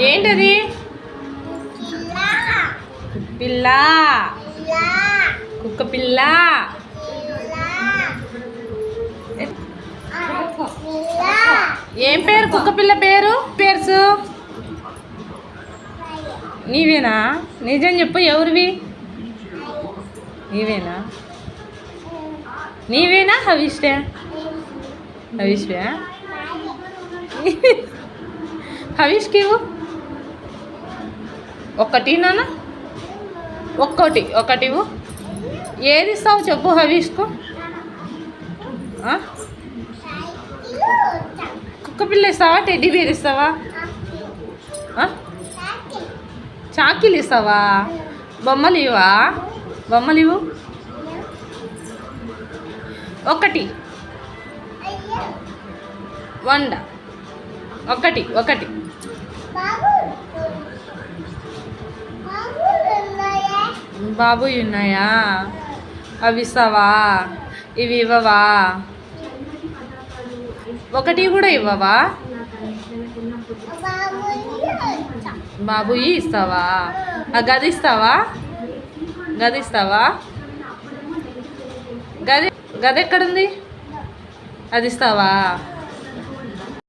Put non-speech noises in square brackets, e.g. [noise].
ఏంటది? పిల్ల. కుక్క పిల్ల. ఏం పేరు? కుక్క పిల్ల పేరు? పేర్సు? నీవేనా? నిజం చెప్పు ఎవరివి? నీవేనా? నీవేనా? హవిష్వే? హవిష్వే? [laughs] హవిష్కి ఇవ్వు. ఒక్కటి నాన్న. ఒక్కటి ఒకటి ఏది ఇస్తావు చెప్పు హవీష్కు ఆ? కుక్క పిల్ల ఇస్తావా టెడ్డీ బేర్ ఇస్తావా? చాకిలు చాకీలు ఇస్తావా? బొమ్మలు ఇవా బొమ్మలు ఇవ్వు. ఒకటి. వంద. ఒకటి ఒకటి. బాబు ఉన్నాయా? అవి ఇస్తావా? ఇవి ఇవ్వవా? ఒకటి కూడా ఇవ్వవా? బాబు ఇస్తావా? ఆ గది ఇస్తావా? గది ఇస్తావా? గది గది ఎక్కడుంది? అది ఇస్తావా?